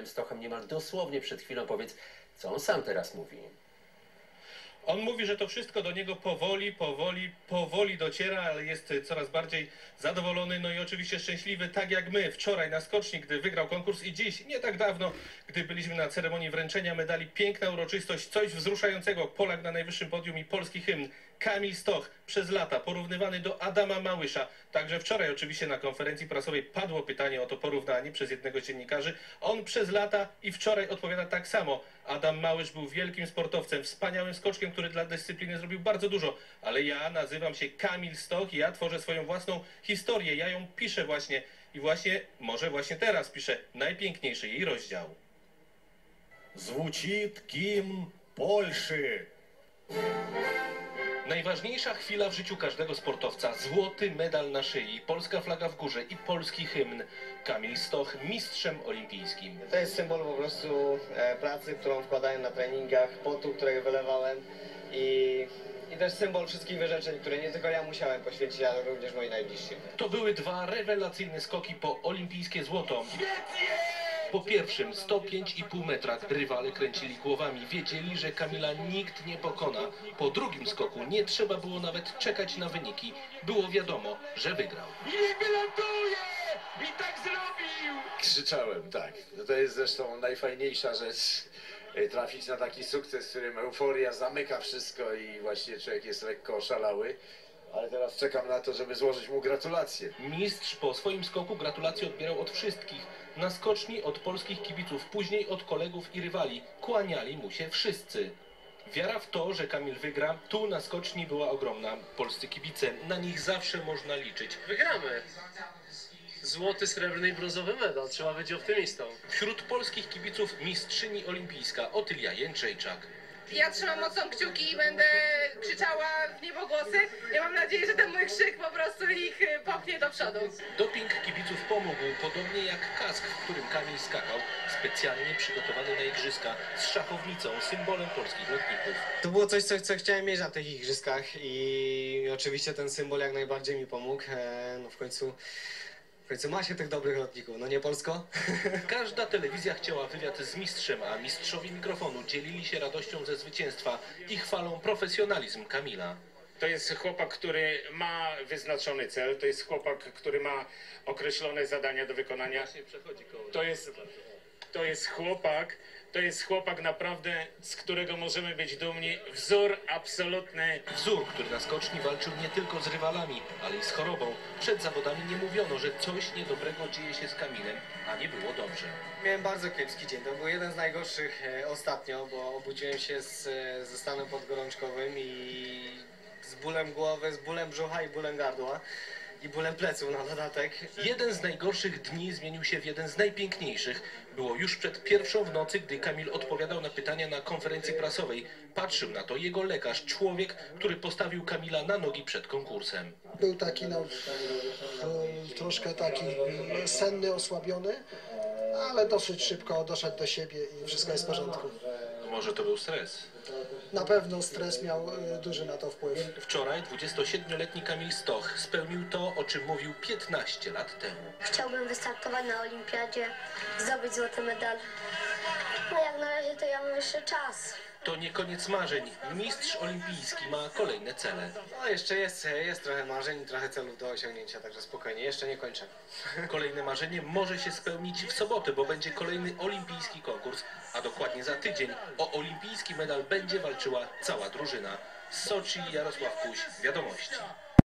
Kamilem Stochem niemal dosłownie przed chwilą. Powiedz, co on sam teraz mówi. On mówi, że to wszystko do niego powoli, powoli, powoli dociera, ale jest coraz bardziej zadowolony, no i oczywiście szczęśliwy, tak jak my wczoraj na skoczni, gdy wygrał konkurs i dziś, nie tak dawno, gdy byliśmy na ceremonii wręczenia medali. Piękna uroczystość, coś wzruszającego. Polak na najwyższym podium i polski hymn. Kamil Stoch przez lata porównywany do Adama Małysza. Także wczoraj oczywiście na konferencji prasowej padło pytanie o to porównanie przez jednego z dziennikarzy. On przez lata i wczoraj odpowiada tak samo. Adam Małysz był wielkim sportowcem, wspaniałym skoczkiem, który dla dyscypliny zrobił bardzo dużo. Ale ja nazywam się Kamil Stoch i ja tworzę swoją własną historię. Ja ją piszę właśnie i właśnie, może właśnie teraz piszę najpiękniejszy jej rozdział. Звучит гимн Польши. Najważniejsza chwila w życiu każdego sportowca. Złoty medal na szyi, polska flaga w górze i polski hymn. Kamil Stoch mistrzem olimpijskim. To jest symbol po prostu e, pracy, którą wkładałem na treningach, potu, którego wylewałem i, i też symbol wszystkich wyrzeczeń, które nie tylko ja musiałem poświęcić, ale również moi najbliżsi. To były dwa rewelacyjne skoki po olimpijskie złoto. Po pierwszym 105,5 metra rywale kręcili głowami. Wiedzieli, że Kamila nikt nie pokona. Po drugim skoku nie trzeba było nawet czekać na wyniki. Było wiadomo, że wygrał. Krzyczałem, tak. No to jest zresztą najfajniejsza rzecz. e, Trafić na taki sukces, w którym euforia zamyka wszystko i właśnie człowiek jest lekko oszalały. Ale teraz czekam na to, żeby złożyć mu gratulacje. Mistrz po swoim skoku gratulacje odbierał od wszystkich. Na skoczni od polskich kibiców, później od kolegów i rywali. Kłaniali mu się wszyscy. Wiara w to, że Kamil wygra, tu na skoczni była ogromna. Polscy kibice, na nich zawsze można liczyć. Wygramy. Złoty, srebrny i brązowy medal. Trzeba być optymistą. Wśród polskich kibiców mistrzyni olimpijska Otylia Jędrzejczak. Ja trzymam mocno kciuki i będę krzyczała w niebogłosy. Ja mam nadzieję, że ten mój krzyk po prostu ich y, popchnie do przodu. Doping kibiców pomógł, podobnie jak kask, w którym Kamil skakał, specjalnie przygotowany na igrzyska z szachownicą, symbolem polskich lotników. To było coś, co, co chciałem mieć na tych igrzyskach i oczywiście ten symbol jak najbardziej mi pomógł. E, no w końcu, końcu ma się tych dobrych lotników, no nie Polsko? Każda telewizja chciała wywiad z mistrzem, a mistrzowie mikrofonu dzielili się radością ze zwycięstwa i chwalą profesjonalizm Kamila. To jest chłopak, który ma wyznaczony cel, to jest chłopak, który ma określone zadania do wykonania. To jest, to jest chłopak, to jest chłopak naprawdę, z którego możemy być dumni. Wzór absolutny. Wzór, który na skoczni walczył nie tylko z rywalami, ale i z chorobą. Przed zawodami nie mówiono, że coś niedobrego dzieje się z Kamilem, a nie było dobrze. Miałem bardzo kiepski dzień. To był jeden z najgorszych e, ostatnio, bo obudziłem się z, e, ze stanem podgorączkowym i z bólem głowy, z bólem brzucha i bólem gardła i bólem pleców na dodatek. Jeden z najgorszych dni zmienił się w jeden z najpiękniejszych. Było już przed pierwszą w nocy, gdy Kamil odpowiadał na pytania na konferencji prasowej. Patrzył na to jego lekarz, człowiek, który postawił Kamila na nogi przed konkursem. Był taki no, e, troszkę taki mm, senny, osłabiony, ale dosyć szybko doszedł do siebie i wszystko jest w porządku. Może to był stres. Na pewno stres miał e, duży na to wpływ. Wczoraj 27-letni Kamil Stoch spełnił to, o czym mówił 15 lat temu. Chciałbym wystartować na olimpiadzie, zdobyć złoty medal. No jak na razie to ja mam jeszcze czas. To nie koniec marzeń. Mistrz olimpijski ma kolejne cele. No jeszcze jest, jest trochę marzeń i trochę celów do osiągnięcia, także spokojnie, jeszcze nie kończę. Kolejne marzenie może się spełnić w sobotę, bo będzie kolejny olimpijski konkurs, a dokładnie za tydzień o olimpijski medal będzie walczyła cała drużyna. Soczi Jarosław Kuś, Wiadomości.